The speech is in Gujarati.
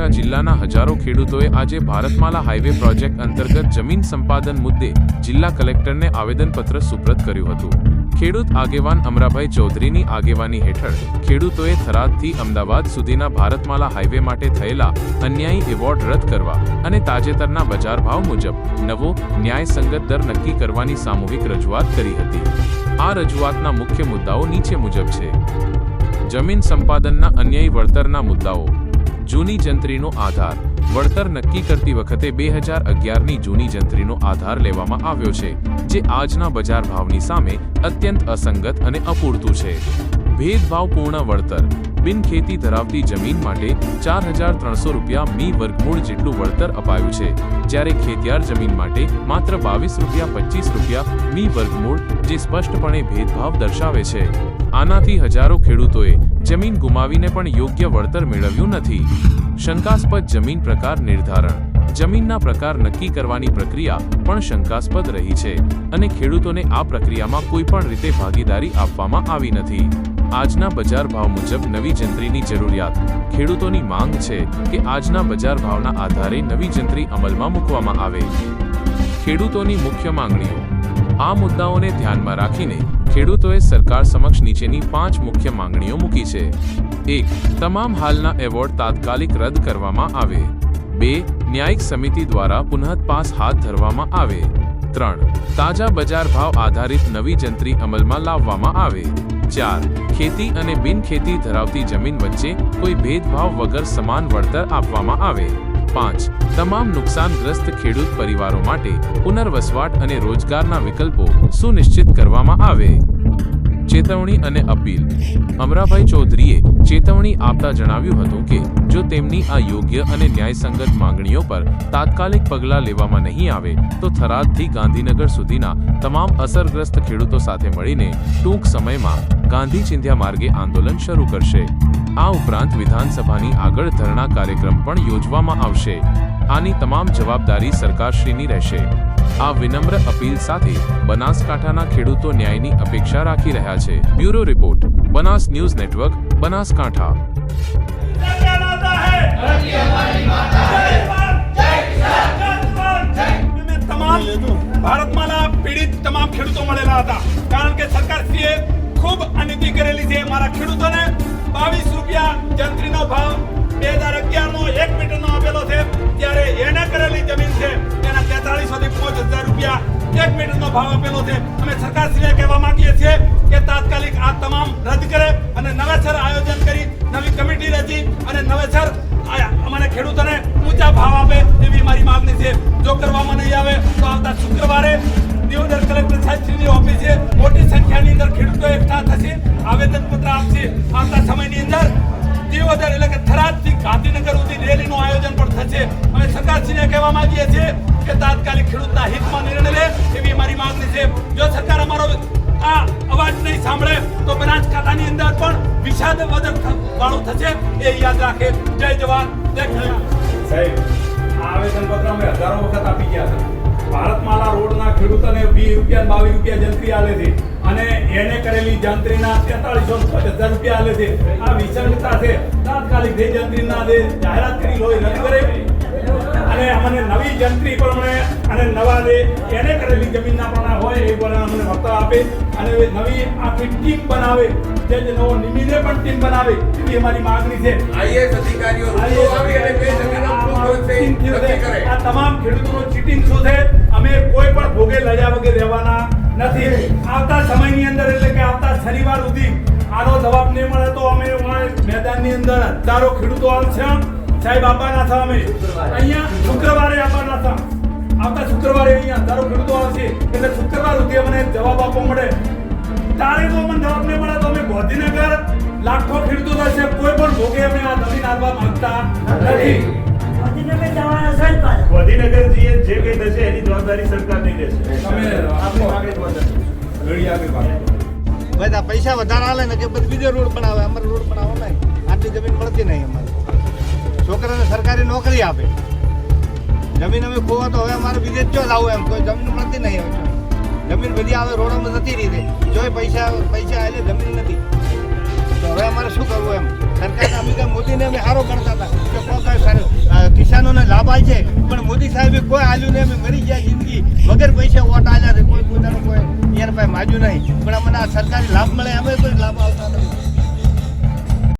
બનાસકાંઠા જિલ્લાના હજારો ખેડૂતોએ આજે ભારતમાલા હાઈવે પ્રોજેક્ટ અંતર્ગત જમીન સંપાદન મુદ્દે જિલ્લા કલેક્ટરને આવેદનપત્ર સુપ્રત કર્યું હતું. ખેડૂત આગેવાન અમરાભાઈ ચૌધરીની આગેવાની હેઠળ ખેડૂતોએ થરાદથી અમદાવાદ સુધીના ભારતમાલા હાઈવે માટે થયેલા અન્યાયી એવોર્ડ રદ કરવા અને તાજેતરના બજાર ભાવ મુજબ નવો ન્યાયસંગત દર નક્કી કરવાની સામૂહિક રજૂઆત કરી હતી. આ રજૂઆતના મુખ્ય મુદ્દાઓ નીચે મુજબ છે. જમીન સંપાદનના અન્યાયી વળતરના મુદ્દાઓ. જૂની જંત્રીનો આધાર. વળતર નક્કી કરતી વખતે બે હજાર અગિયારની જૂની જંત્રીનો આધાર લેવામાં આવ્યો છે, જે આજના બજાર ભાવની સામે અત્યંત અસંગત અને અપૂરતું છે. ભેદભાવપૂર્ણ વળતર. બિનખેતી ધરાવતી જમીન માટે ચાર હજાર ત્રણસો રૂપિયા મી વર્ગમૂળ જેટલું વળતર અપાયું છે, જ્યારે ખેતિયાર જમીન માટે માત્ર બાવીસ રૂપિયા પચીસ રૂપિયા મી વર્ગમૂળ, જે સ્પષ્ટપણે ભેદભાવ દર્શાવે છે. આનાથી હજારો ખેડૂતોએ જમીન ગુમાવીને પણ યોગ્ય વળતર મેળવ્યું નથી. શંકાસ્પદ જમીન પ્રકાર નિર્ધારણ. જમીનના પ્રકાર નક્કી કરવાની પ્રક્રિયા પણ શંકાસ્પદ રહી છે અને ખેડૂતોને આ પ્રક્રિયામાં કોઈ પણ રીતે ભાગીદારી આપવામાં આવી નથી. આજના બજાર ભાવ મુજબ નવી જંત્રીની જરૂરિયાત. ખેડૂતોની માંગ છે કે આજના બજાર ભાવના આધારે નવી જંત્રી અમલમાં મૂકવામાં આવે. ખેડૂતોની મુખ્ય માંગણીઓ. આ મુદ્દાઓને ધ્યાનમાં રાખીને ખેડૂતોએ સરકાર સમક્ષ નીચેની પાંચ મુખ્ય માંગણીઓ મૂકી છે. એક, તમામ હાલના એવોર્ડ તાત્કાલિક રદ કરવામાં આવે. બે, ન્યાયિક સમિતિ દ્વારા પુનઃપાસ હાથ ધરવામાં આવે. ત્રણ, તાજા બજાર ભાવ આધારિત નવી જંત્રી અમલમાં લાવવામાં આવે. ચાર, ખેતી અને બિનખેતી ધરાવતી જમીન વચ્ચે કોઈ ભેદભાવ વગર સમાન વળતર આપવામાં આવે. પાંચ. તમામ નુકસાનગ્રસ્ત ખેડૂત પરિવારો માટે પુનર્વસવાટ અને રોજગારના વિકલ્પો સુનિશ્ચિત કરવામાં આવે. ચેતવણી અને અપીલ. અમરાભાઈ ચૌધરીએ ચેતવણી આપતા જણાવ્યું હતું કે, જો તેમની આ યોગ્ય અને ન્યાયસંગત માંગણીઓ પર તાત્કાલિક પગલાં લેવામાં નહીં આવે, તો થરાદથી ગાંધીનગર સુધીના તમામ અસરગ્રસ્ત ખેડૂતો સાથે મળીને ટૂંક સમયમાં ગાંધી ચિંધ્યા માર્ગે આંદોલન શરૂ કરશે. આ ઉપરાંત વિધાનસભાની આગળ ધરણા કાર્યક્રમ પણ યોજવામાં આવશે. આની તમામ જવાબદારી સરકારશ્રીની રહેશે. આ વિનમ્ર અપીલ સાથે બનાસકાંઠાના ખેડૂતો ન્યાયની અપેક્ષા રાખી રહ્યા છે. Bureau report, Banas news network, Banaskantha. ભારતમાં પીડિત તમામ ખેડૂતો મળેલા હતા કારણ કે સરકારશ્રીએ ખૂબ અનિતિ કરેલી છે મારા ખેડૂતોને બાવીસ રૂપિયા જંત્રીનો ભાવ બે હજાર અગિયારનો એક મીટરનો આપ્યો એક ભાવ આપેલો છે. અમે સરકારશ્રીને કહેવા માંગીએ છીએ કે તાત્કાલિક આ તમામ રદ કરે અને નવેસર આયોજન કરી નવી કમિટી રચી અને નવેસર અમારે ખેડૂતોને ઊંચા ભાવ આપે એવી મારી માંગણી છે. જો કરવામાં નહીં આવે તો આવતા શુક્રવારે દિયોદર કલેક્ટર સાહેબશ્રીની ઓફિસે મોટી સંખ્યાની અંદર ખેડૂતો એકઠા થશે. આવેદનપત્ર આપશે. આવતા સમયની અંદર દિયોદર એટલે કે થરાદથી ગાંધીનગર સુધી રેલીનું આયોજન પણ થશે. અમે સરકારશ્રીને કહેવા માંગીએ છીએ કે તાત્કાલિક ખેડૂતના હિતમાં નિર્ણય લે એવી છે જો સરકાર અમારો આ અવાજ નહીં સાંભળે, તો બનાસકાંઠાની અંદર પણ વિષાદ વધન વાળું થશે એ યાદ રાખે. જય જવાન, જય સાહેબ, આ આવેદનપત્ર અમે હજારો વખત આપી ગયા હતા. ભારતમાલા રોડના ખેડૂતોને વીસ રૂપિયા બાવીસ રૂપિયા જંત્રી આલે છે અને એને કરેલી જંત્રીના તેતાળીસો હજાર રૂપિયા આલે છે. આ વિસંગતા છે. તાત્કાલિક જે જંત્રીના જે જાહેરાત કરી હોય રદ કરે અને અમને નવી જંત્રી પણ અમને અને નવા જે એને કરેલી જમીનના પણ હોય એ પણ અમને વળતર આપે અને નવી આખી ટીમ બનાવે જે જે નવો નિમીને પણ ટીમ બનાવે એવી અમારી માગણી છે. આઈએસ અધિકારીઓ આ તમામ ખેડૂતોનો ચીટિંગ શું છે? અમે કોઈ પણ ભોગે લજા વગર રહેવાના નથી. આવતા સમયની અંદર એટલે કે આવતા શનિવાર સુધી આનો જવાબ નહીં મળે તો અમે મેદાનની અંદર હજારો ખેડૂતો આવશે. સાહેબ આપવાના હતા અમે. અહીંયા શુક્રવારે આપવાના હતા આવતા શુક્રવારે અહીંયા તારો ખેડૂતો આવશે. એટલે શુક્રવાર સુધી અમને જવાબ આપવો મળે. તારે તો અમને જવાબ નહીં મળે તો અમે ગાંધીનગર લાખો ખેડૂતો થશે કોઈ પણ ભોગે અમે આ જમીન આપવા માંગતા નથી. ગાંધીનગર જ જે જે કઈ થશે એની જવાબદારી સરકારની લેશે તમે આપણી માંગે તો લડી વાત પૈસા વધારે આવે ને કે પછી બીજો રોડ બનાવે. અમારે રોડ બનાવો નહીં આટલી જમીન મળતી નહીં અમારે. છોકરાને સરકારી નોકરી આપે. જમીન અમે ખોવા તો હવે અમારે બીજે જ જો લાવું એમ, કોઈ જમીન મળતી નહીં હવે. જમીન બધી આવે રોડોમાં નથી રીતે જોઈ પૈસા પૈસા આલે, જમીન નથી. તો હવે અમારે શું કરવું એમ? સરકાર અમે કાંઈ મોદીને અમે સારો ગણતા હતા. કે કોઈ કાંઈ સારું છે. પણ મોદી સાહેબે કોઈ આલ્યું નહીં, અમે મરી ગયા જિંદગી. વગર પૈસા વોટ આવ્યા છે. કોઈ પોતાનું કોઈ યાર ભાઈ માજ્યું નહીં. પણ અમને આ સરકારી લાભ મળે, અમે કોઈ લાભ આવતા નથી.